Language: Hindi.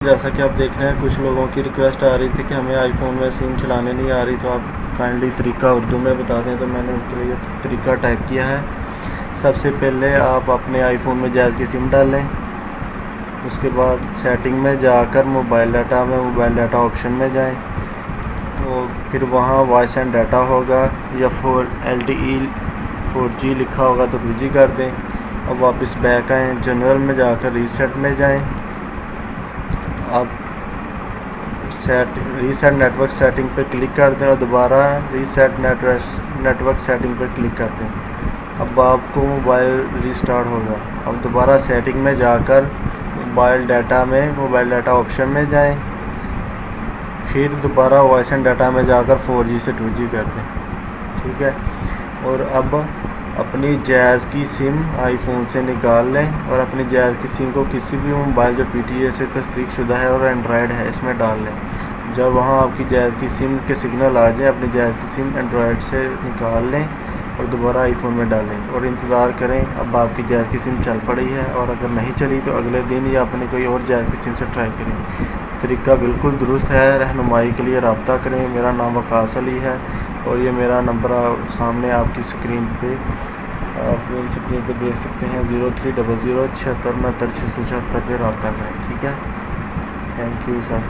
जैसा कि आप देख रहे हैं, कुछ लोगों की रिक्वेस्ट आ रही थी कि हमें आईफोन में सिम चलाने नहीं आ रही तो आप काइंडली तरीका उर्दू में बता दें तो मैंने उसके लिए तरीका टाइप किया है। सबसे पहले आप अपने आईफोन में जैज़ की सिम डालें उसके बाद सेटिंग में जाकर मोबाइल डाटा में मोबाइल डाटा ऑप्शन में जाएँ। और फिर वहाँ वॉइस एंड डाटा होगा, या four L T E four G लिखा होगा तो टू जी कर दें। अब वापस बैक आएँ जनरल में जाकर रीसेट में जाएँ। आप सेट रीसेट नेटवर्क सेटिंग पर क्लिक करते हैं और दोबारा रीसेट नेटवर्क नेटवर्क सेटिंग पर क्लिक करते हैं। अब आपको मोबाइल रीस्टार्ट होगा। अब दोबारा सेटिंग में जाकर मोबाइल डाटा में मोबाइल डाटा ऑप्शन में जाएँ। फिर दोबारा वॉइस एंड डाटा में जाकर 4G से 2G कर दें ठीक है? और अब अपनी जैज़ की सिम आईफोन से निकाल लें और अपनी जैज़ की सिम को किसी भी मोबाइल जो पी टी ए से तस्दीक शुदा है और एंड्रॉयड है, इसमें डाल लें। जब वहाँ आपकी जैज़ की सिम के सिग्नल आ जाए, अपनी जैज़ की सिम एंड्रॉयड से निकाल लें और दोबारा आईफोन में डालें और इंतज़ार करें, अब आपकी जैज़ की सिम चल पड़ी है और अगर नहीं चली तो अगले दिन या अपने कोई और जैज़ की सिम से ट्राई करें। तरीका बिल्कुल दुरुस्त है, रहनुमाई के लिए रबता करें। मेरा नाम वकास अली है। और ये मेरा नंबर सामने आपकी स्क्रीन पे। आप मेरी स्क्रीन पे देख सकते हैं ज़ीरो थ्री डबल ज़ीरो छिहत्तर उनहत्तर छः सौ छहत्तर पर रबता करें, ठीक है? Thank you sir